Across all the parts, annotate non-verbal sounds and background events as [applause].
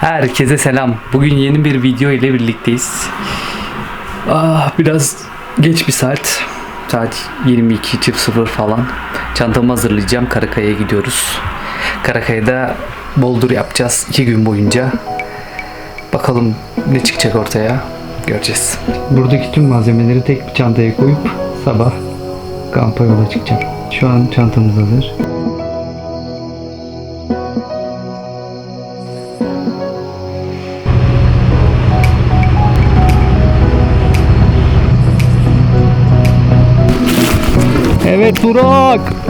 Herkese selam. Bugün yeni bir video ile birlikteyiz. Ah, biraz geç bir saat. Saat 22.00 falan. Çantamı hazırlayacağım. Karakaya'ya gidiyoruz. Karakaya'da boldur yapacağız iki gün boyunca. Bakalım ne çıkacak ortaya. Göreceğiz. Buradaki tüm malzemeleri tek bir çantaya koyup sabah kampa yola çıkacağım. Şu an çantamız hazır. Burak.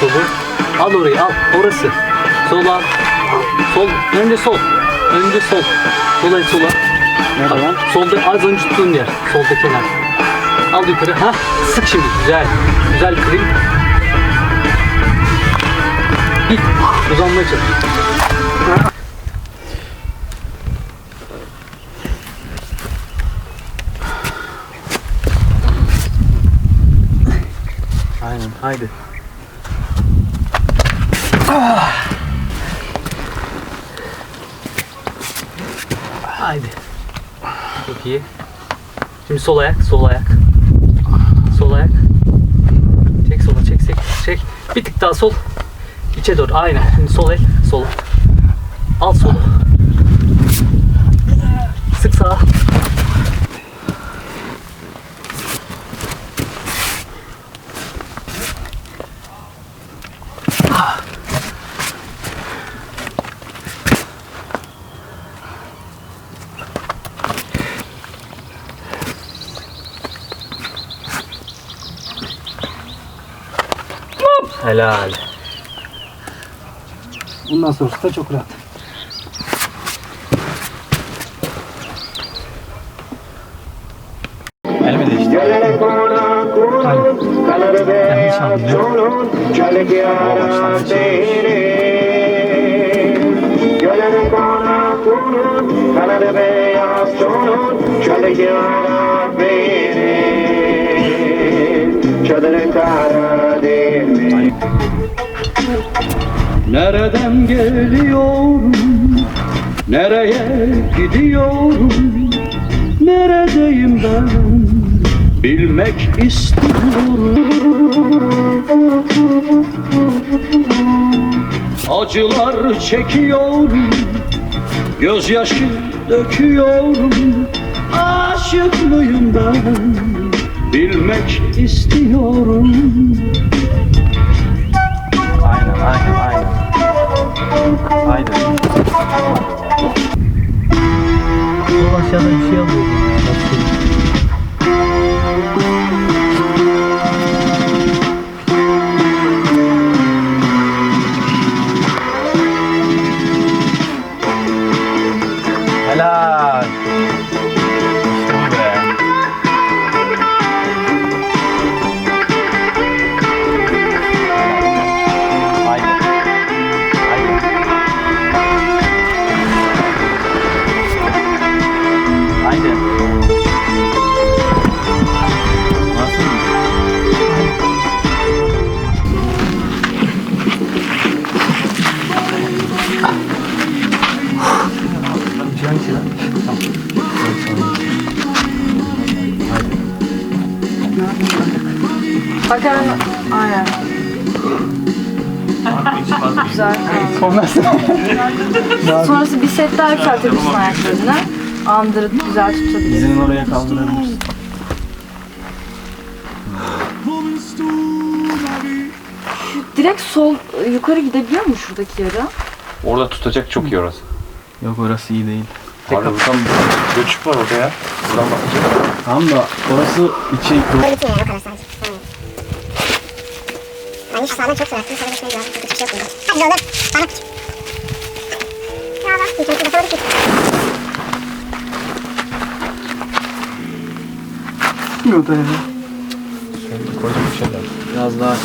Solu. Al orayı al. Orası. Sol al. Sol. Önce sol. Önce sol. Sola sola. Lan? Solda az önce tuttuğun yer. Solda kenar. Al yukarı. Ha. Sık şimdi. Güzel. Güzel kırayım. Git. Uzanmaya çalış. Aynen. Haydi. Çok iyi. Şimdi sol ayak, sol ayak. Sol ayak. Çek sola, çek, çek, çek. Bir tık daha sol. İçe doğru. Aynen. Şimdi sol el, sola. Al solu. Sık sağa. Helal. Bundan sonrası da çok rahat. El mi değişti? Yanlış anlıyorum. Çadırın kara değil Nereden geliyorum? Nereye gidiyorum? Neredeyim ben? Bilmek istiyorum. Acılar çekiyorum. Gözyaşı döküyorum. Aşık mıyım ben? Bilmek istiyorum. Aynen, aynen, aynen. Aynen. Sol aşağıda bir şey alıyorum. Bakalım. Aynen. [laughs] Güzel. Sonrası. [laughs] Sonrası bir set daha yükseltebilirsin ayaklarını. Andırıp güzel tutabilirsin. Dizinin oraya kaldırabilirsin. Direkt sol yukarı gidebiliyor mu şuradaki yere? Orada tutacak çok iyi orası. Yok orası iyi değil. Abi buradan göçük var orada ya. Buradan bakacağım. Tamam da orası içi kadar sadece. Ben şu sağdan çok seversin. Sana şey lazım. Küçük şey yok burada. Hadi olur. Bana küçük. Ya bak. Kere de sana küçük. Koydum bir şeyler. biraz daha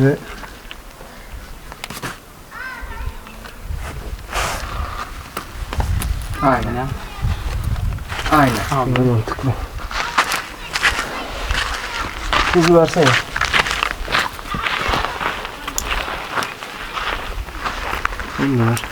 Ve Aynen. Aynen. ne mantıklı. Hızı versene. Bunu ver.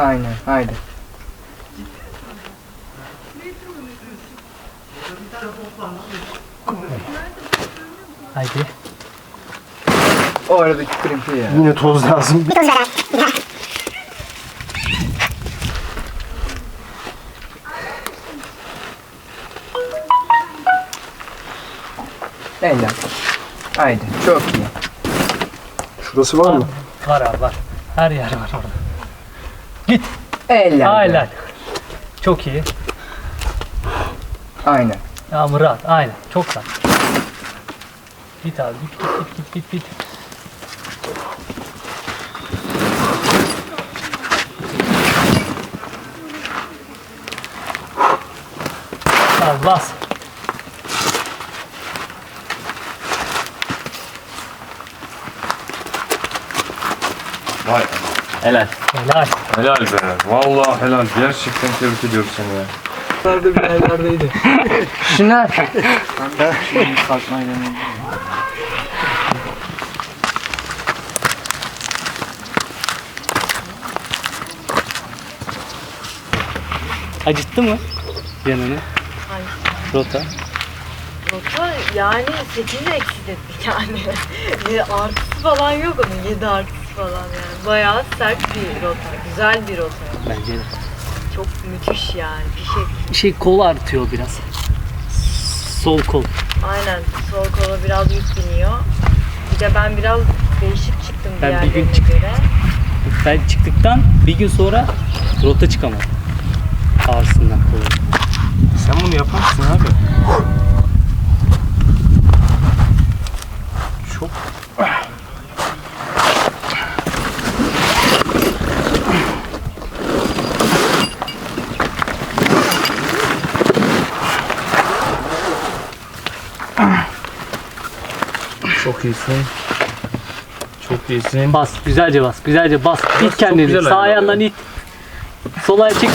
Aynen haydi. Haydi. O aradaki krimpi ya. Yine toz lazım. Bir toz ver. Eller. Haydi çok iyi. Şurası var mı? Var abi var. Her yer var orada. Eller. Aynen. Çok iyi. Aynen. Yağmur rahat. Aynen. Çok rahat. Git abi git git git git git. git. Abi bas. Vay. Helal. Helal. Helal be. Vallahi helal. Gerçekten tebrik ediyorum seni ya. Nerede bir yerlerdeydi. Şunlar. [laughs] Şimdi kalkmayı deneyim. Acıttı mı canını? Rota. Rota yani 8 eksi yani. [laughs] Bir artısı falan yok onun 7 artısı falan yani. Bayağı sert bir rota. Güzel bir rota. Bence de. Çok müthiş yani. Bir şey Şey kol artıyor biraz. Sol kol. aynen sol kola biraz yük biniyor. Bir de ben biraz değişik çıktım Ben bir gün diğerlerine çık- göre. Ben çıktıktan bir gün sonra rota çıkamadım. Ağrısından kolu. Sen bunu yaparsın abi. Çok iyisin. Çok iyisin. Bas, güzelce bas, güzelce bas. İt kendini. güzel Sağ ayarladı. ayağından it. Sol ayağı çek.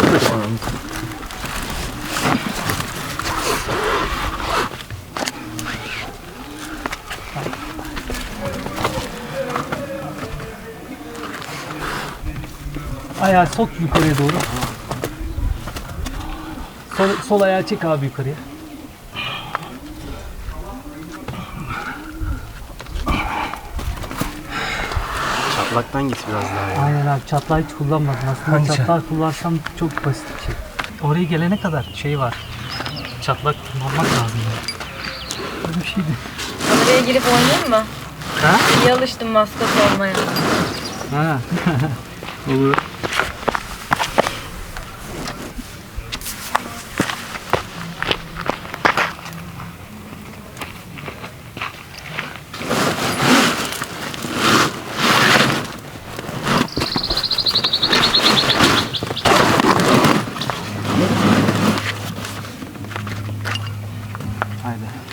Ayağı sok yukarıya doğru. Sol, sol ayağı çek abi yukarıya. Çatlaktan git biraz daha ya. Aynen abi çatlağı hiç kullanmadım. Aslında Hangi çatlağı kullansam çok basit bir şey. Oraya gelene kadar şey var. Çatlak kullanmak lazım. ya. Öyle bir şeydi. Oraya girip oynayayım mı? Ha? İyi alıştım maskot olmaya. Ha. [laughs] Olur. Haydi.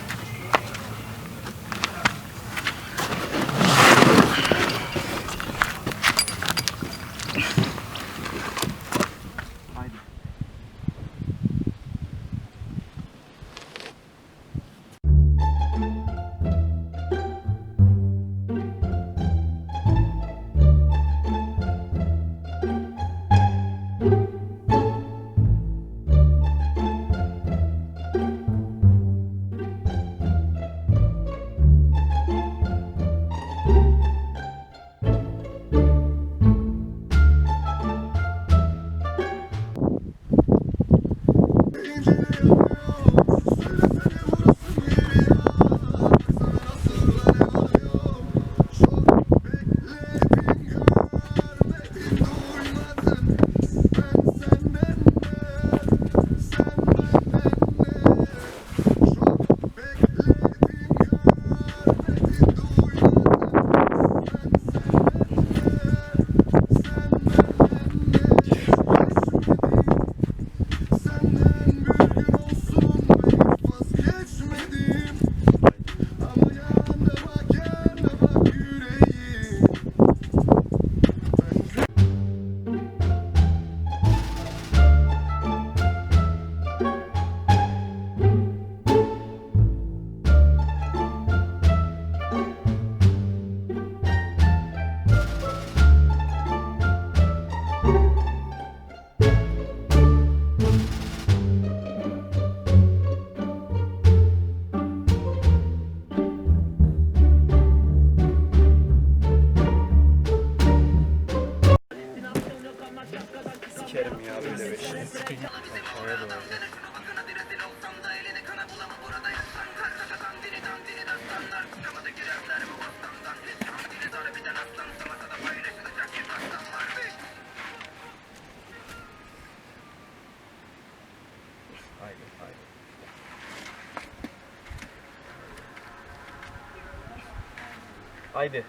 Haydi.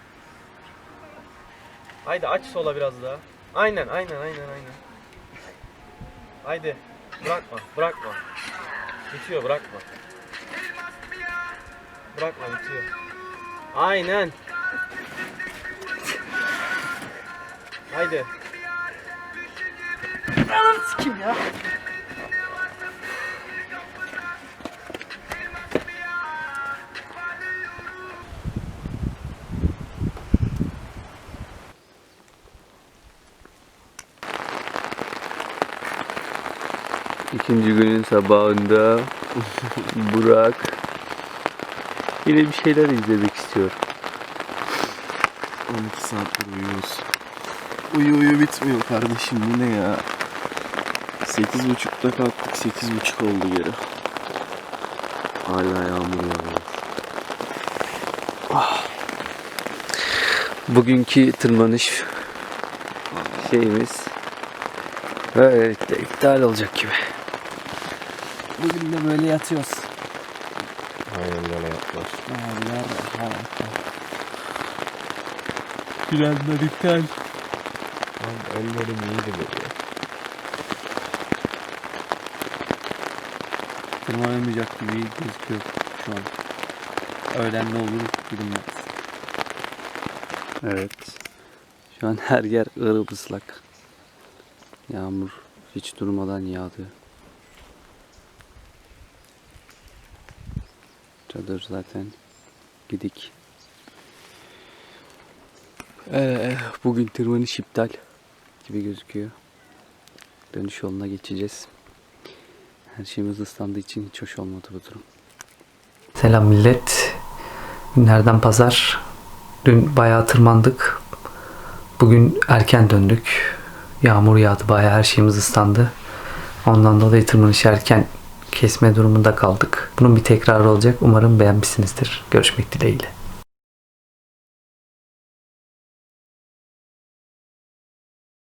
Haydi aç sola biraz daha. Aynen aynen aynen aynen. Haydi. Bırakma bırakma. Bitiyor bırakma. Bırakma bitiyor. Aynen. Haydi. İkinci günün sabahında Burak yine bir şeyler izlemek istiyor. 12 saattir uyuyoruz. Uyu uyu bitmiyor kardeşim bu ne ya? 8.30'da kalktık 8.30 oldu geri. Hala yağmur yağıyor. Bugünkü tırmanış şeyimiz böylelikle iptal olacak gibi. Bugün de böyle yatıyoruz. Aynen böyle yaptılar. Haller harika. Planlar iptal. Lan ellerim iyiydi böyle. Tırmanamayacak gibi gözüküyor şu an. Öğlen ne olur bilinmez. Evet. Şu an her yer ırıp ıslak. Yağmur hiç durmadan yağdı. Çadır zaten gidik. Ee, bugün tırmanış iptal gibi gözüküyor. Dönüş yoluna geçeceğiz. Her şeyimiz ıslandığı için hiç hoş olmadı bu durum. Selam millet. Günlerden pazar. Dün bayağı tırmandık. Bugün erken döndük. Yağmur yağdı bayağı her şeyimiz ıslandı. Ondan dolayı tırmanışı erken kesme durumunda kaldık. Bunun bir tekrarı olacak. Umarım beğenmişsinizdir. Görüşmek dileğiyle.